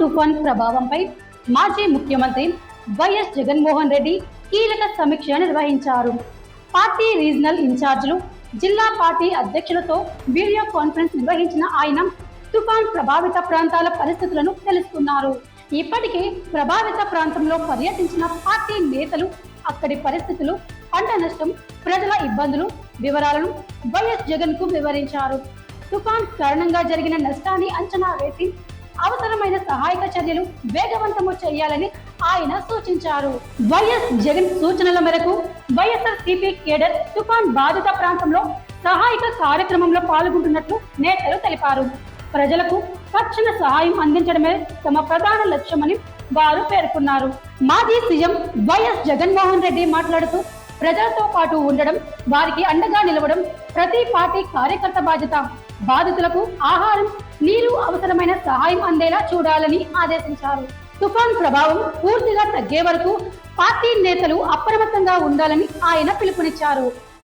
తుఫాన్ ప్రభావంపై మాజీ ముఖ్యమంత్రి వైఎస్ జగన్మోహన్ రెడ్డి కీలక సమీక్ష నిర్వహించారు. పార్టీ రీజనల్ ఇన్ఛార్జీలు జిల్లా పార్టీ అధ్యక్షులతో వీడియో కాన్ఫరెన్స్ నిర్వహించిన ఆయన తుఫాన్ ప్రభావిత ప్రాంతాల పరిస్థితులను తెలుసుకున్నారు. ఇప్పటికే ప్రభావిత ప్రాంతంలో పర్యటించిన పార్టీ నేతలు అక్కడి పరిస్థితులు పంట నష్టం ప్రజల ఇబ్బందులు వివరాలను వైఎస్ జగన్కు వివరించారు. తుఫాన్ కారణంగా జరిగిన నష్టాన్ని అంచనా వేసి అవసరమైన సహాయక చర్యలు వేగవంతము చేయాలని ఆయన సూచించారు. వైఎస్ జగన్ సూచనల మేరకు వైఎస్ఆర్ సిపి కేడర్ తుఫాన్ బాధిత ప్రాంతంలో సహాయక కార్యక్రమంలో పాల్గొంటున్నట్లు నేతలు తెలిపారు. ప్రజలకు తక్షణ సహాయం అందించడమే తమ ప్రధాన లక్ష్యమని వారు పేర్కొన్నారు. మాజీ సీఎం వైఎస్ జగన్మోహన్ రెడ్డి మాట్లాడుతూ ప్రజలతో పాటు ఉండడం వారికి అండగా నిలవడం ప్రతి పార్టీ కార్యకర్త బాధ్యత. బాధితులకు ఆహారం నీరు అవసరమైన సహాయం అందేలా చూడాలని ఆదేశించారు. తుఫాన్ ప్రభావం పూర్తిగా తగ్గే వరకు పార్టీ నేతలు అప్రమత్తంగా ఉండాలని ఆయన పిలుపునిచ్చారు.